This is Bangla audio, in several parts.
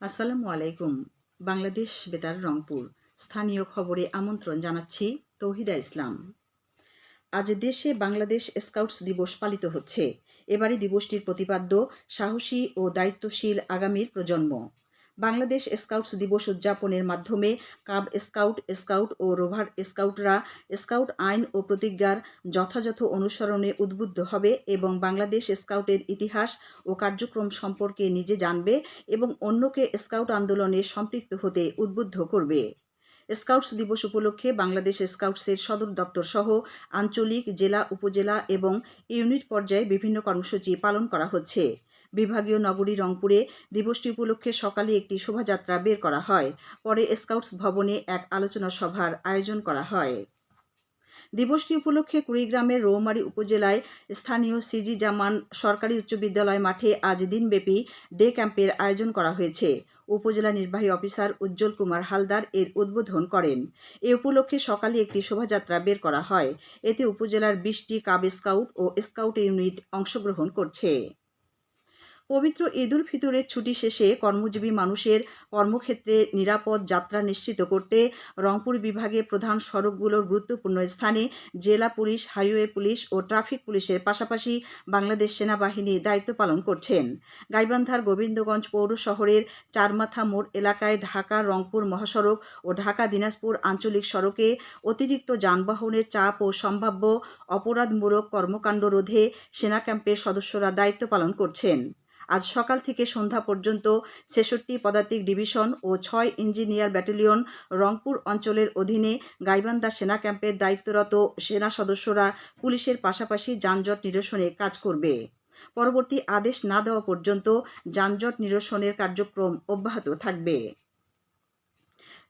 আসসালামু আলাইকুম। বাংলাদেশ বেতার রংপুর। স্থানীয় খবরে আমন্ত্রণ জানাচ্ছি তৌহিদা ইসলাম। আজ দেশে বাংলাদেশ স্কাউটস দিবস পালিত হচ্ছে। এবারই দিবসটির প্রতিপাদ্য সাহসী ও দায়িত্বশীল আগামীর প্রজন্ম। বাংলাদেশ স্কাউটস দিবস উদযাপনের মাধ্যমে কাব স্কাউট স্কাউট ও রোভার স্কাউটরা স্কাউট আইন ও প্রতিজ্ঞার যথাযথ অনুসরণে উদ্বুদ্ধ হবে এবং বাংলাদেশ স্কাউটের ইতিহাস ও কার্যক্রম সম্পর্কে নিজে জানবে এবং অন্যকে স্কাউট আন্দোলনে সম্পৃক্ত হতে উদ্বুদ্ধ করবে। স্কাউটস দিবস উপলক্ষে বাংলাদেশ স্কাউটসের সদর দপ্তর সহ আঞ্চলিক, জেলা, উপজেলা এবং ইউনিট পর্যায়ে বিভিন্ন কর্মসূচি পালন করা হচ্ছে। বিভাগীয় নগরী রংপুরে দিবসটি উপলক্ষে সকালে একটি শোভাযাত্রা বের করা হয়। পরে স্কাউটস ভবনে এক আলোচনা সভার আয়োজন করা হয়। দিবসটি উপলক্ষে কুড়িগ্রামের রৌমারী উপজেলায় স্থানীয় সিজি জামান সরকারি উচ্চ বিদ্যালয় মাঠে আজ দিনব্যাপী ডে ক্যাম্পের আয়োজন করা হয়েছে। উপজেলা নির্বাহী অফিসার উজ্জ্বল কুমার হালদার এর উদ্বোধন করেন। এ উপলক্ষে সকালে একটি শোভাযাত্রা বের করা হয়। এতে উপজেলার বিশটি কাব স্কাউট ও স্কাউট ইউনিট অংশগ্রহণ করছে। পবিত্র ঈদুল ফিতরের ছুটি শেষে কর্মজীবী মানুষের কর্মক্ষেত্রে নিরাপদ যাত্রা নিশ্চিত করতে রংপুর বিভাগে প্রধান সড়কগুলোর গুরুত্বপূর্ণ স্থানে জেলা পুলিশ, হাইওয়ে পুলিশ ও ট্রাফিক পুলিশের পাশাপাশি বাংলাদেশ সেনাবাহিনী দায়িত্ব পালন করছেন। গাইবান্ধার গোবিন্দগঞ্জ পৌর শহরের চারমাথা মোড় এলাকায় ঢাকা, রংপুর মহাসড়ক ও ঢাকা দিনাজপুর আঞ্চলিক সড়কে অতিরিক্ত যানবাহনের চাপ ও সম্ভাব্য অপরাধমূলক কর্মকাণ্ড রোধে সেনা ক্যাম্পের সদস্যরা দায়িত্ব পালন করছেন। আজ সকাল থেকে সন্ধ্যা পর্যন্ত ছেষট্টি পদাতিক ডিভিশন ও ছয় ইঞ্জিনিয়ার ব্যাটালিয়ন রংপুর অঞ্চলের অধীনে গাইবান্ধা সেনা ক্যাম্পের দায়িত্বরত সেনা সদস্যরা পুলিশের পাশাপাশি যানজট নিরসনে কাজ করবে। পরবর্তী আদেশ না দেওয়া পর্যন্ত যানজট নিরসনের কার্যক্রম অব্যাহত থাকবে।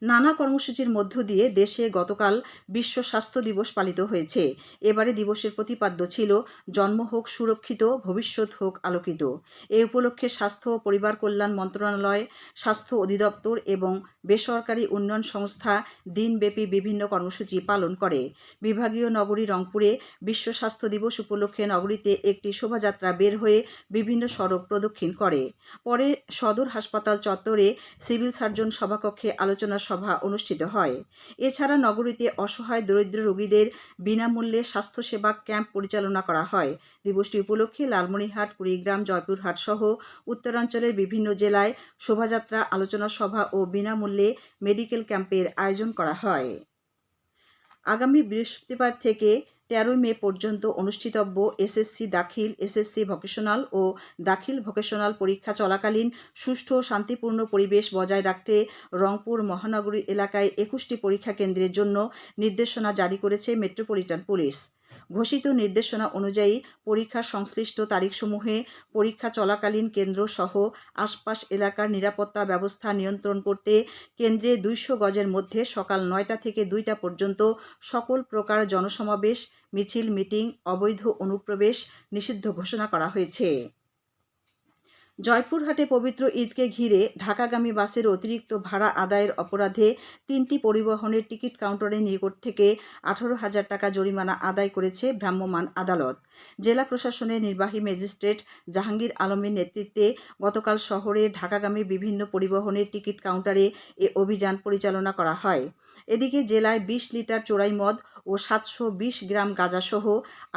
নানা কর্মসূচির মধ্য দিয়ে দেশে গতকাল বিশ্ব স্বাস্থ্য দিবস পালিত হয়েছে। এবারে দিবসের প্রতিপাদ্য ছিল, জন্ম হোক সুরক্ষিত, ভবিষ্যৎ হোক আলোকিত। এ উপলক্ষে স্বাস্থ্য ও পরিবার কল্যাণ মন্ত্রণালয়, স্বাস্থ্য অধিদপ্তর এবং বেসরকারি উন্নয়ন সংস্থা দিনব্যাপী বিভিন্ন কর্মসূচি পালন করে। বিভাগীয় নগরী রংপুরে বিশ্ব স্বাস্থ্য দিবস উপলক্ষে নগরীতে একটি শোভাযাত্রা বের হয়ে বিভিন্ন সড়ক প্রদক্ষিণ করে। পরে সদর হাসপাতাল চত্বরে সিভিল সার্জন সভাকক্ষে আলোচনা সভা অনুষ্ঠিত হয়। এছাড়া নগরীতে অসহায় দরিদ্র রোগীদের বিনামূল্যে স্বাস্থ্যসেবা ক্যাম্প পরিচালনা করা হয়। দিবসটি উপলক্ষে লালমনিরহাট, কুড়িগ্রাম, জয়পুরহাট সহ উত্তরাঞ্চলের বিভিন্ন জেলায় শোভাযাত্রা, আলোচনা সভা ও বিনামূল্যে মেডিকেল ক্যাম্পের আয়োজন করা হয়। আগামী বৃহস্পতিবার থেকে তেরোই মে পর্যন্ত অনুষ্ঠিতব্য এসএসসি দাখিল এসএসসি ভোকেশনাল ও দাখিল ভোকেশনাল পরীক্ষা চলাকালীন সুষ্ঠু শান্তিপূর্ণ পরিবেশ বজায় রাখতে রংপুর মহানগরী এলাকায় একুশটি পরীক্ষা কেন্দ্রের জন্য নির্দেশনা জারি করেছে মেট্রোপলিটন পুলিশ। ঘোষিত নির্দেশনা অনুযায়ী পরীক্ষার সংশ্লিষ্ট তারিখসমূহে পরীক্ষা চলাকালীন কেন্দ্র সহ আশপাশ এলাকার নিরাপত্তা ব্যবস্থা নিয়ন্ত্রণ করতে কেন্দ্রে দুইশো গজের মধ্যে সকাল নয়টা থেকে দুইটা পর্যন্ত সকল প্রকার জনসমাবেশ, মিছিল, মিটিং, অবৈধ অনুপ্রবেশ নিষিদ্ধ ঘোষণা করা হয়েছে। জয়পুরহাটে পবিত্র ঈদকে ঘিরে ঢাকাগামী বাসের অতিরিক্ত ভাড়া আদায়ের অপরাধে তিনটি পরিবহনের টিকিট কাউন্টারের নিকট থেকে আঠারো হাজার টাকা জরিমানা আদায় করেছে ভ্রাম্যমাণ আদালত। জেলা প্রশাসনের নির্বাহী ম্যাজিস্ট্রেট জাহাঙ্গীর আলমের নেতৃত্বে গতকাল শহরে ঢাকাগামী বিভিন্ন পরিবহনের টিকিট কাউন্টারে এ অভিযান পরিচালনা করা হয়। এদিকে জেলায় বিশ লিটার চোরাই মদ ও সাতশো বিশ গ্রাম গাঁজাসহ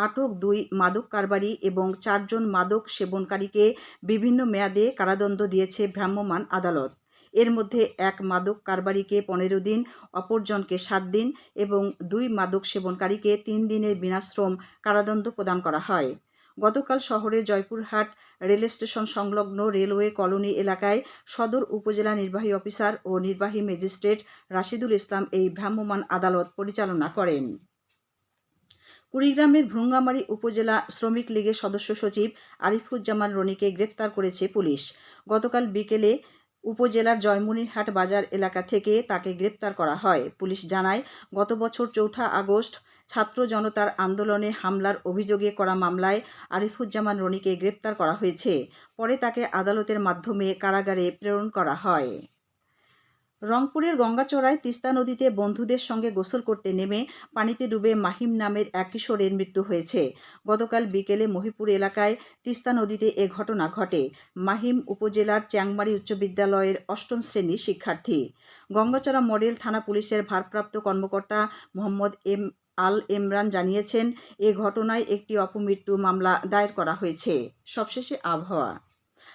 আটক দুই মাদক কারবারি এবং চারজন মাদক সেবনকারীকে বিভিন্ন মেয়াদে কারাদণ্ড দিয়েছে ভ্রাম্যমাণ আদালত। এর মধ্যে এক মাদক কারবারিকে পনেরো দিন, অপরজনকে সাত দিন এবং দুই মাদক সেবনকারীকে তিন দিনের বিনাশ্রম কারাদণ্ড প্রদান করা হয়। গতকাল শহরের জয়পুরহাট রেল স্টেশন সংলগ্ন রেলওয়ে কলোনি এলাকায় সদর উপজেলা নির্বাহী অফিসার ও নির্বাহী ম্যাজিস্ট্রেট রাশিদুল ইসলাম এই ভ্রাম্যমাণ আদালত পরিচালনা করেন। কুড়িগ্রামের ভ্রুঙ্গামারী উপজেলা শ্রমিক লীগের সদস্য সচিব আরিফুজ্জামান রনিকে গ্রেপ্তার করেছে পুলিশ। গতকাল বিকেলে উপজেলার জয়মনিরহাট বাজার এলাকা থেকে তাকে গ্রেপ্তার করা হয়। পুলিশ জানায়, গত বছর চৌঠা আগস্ট ছাত্র জনতার আন্দোলনে হামলার অভিযোগে করা মামলায় আরিফুজ্জামান রনিকে গ্রেপ্তার করা হয়েছে। পরে তাকে আদালতের মাধ্যমে কারাগারে প্রেরণ করা হয়। রংপুরের গঙ্গাচড়ায় তিস্তা নদীতে বন্ধুদের সঙ্গে গোসল করতে নেমে পানিতে ডুবে মাহিম নামের এক কিশোরের মৃত্যু হয়েছে। গতকাল বিকেলে মহিপুর এলাকায় তিস্তা নদীতে এ ঘটনা ঘটে। মাহিম উপজেলার চ্যাংমারি উচ্চ বিদ্যালয়ের অষ্টম শ্রেণির শিক্ষার্থী। গঙ্গাচড়া মডেল থানা পুলিশের ভারপ্রাপ্ত কর্মকর্তা মোহাম্মদ এম আল ইমরান জানিয়েছেন, এ ঘটনায় একটি অপমৃত্যু মামলা দায়ের করা হয়েছে। সবশেষে আবহাওয়া।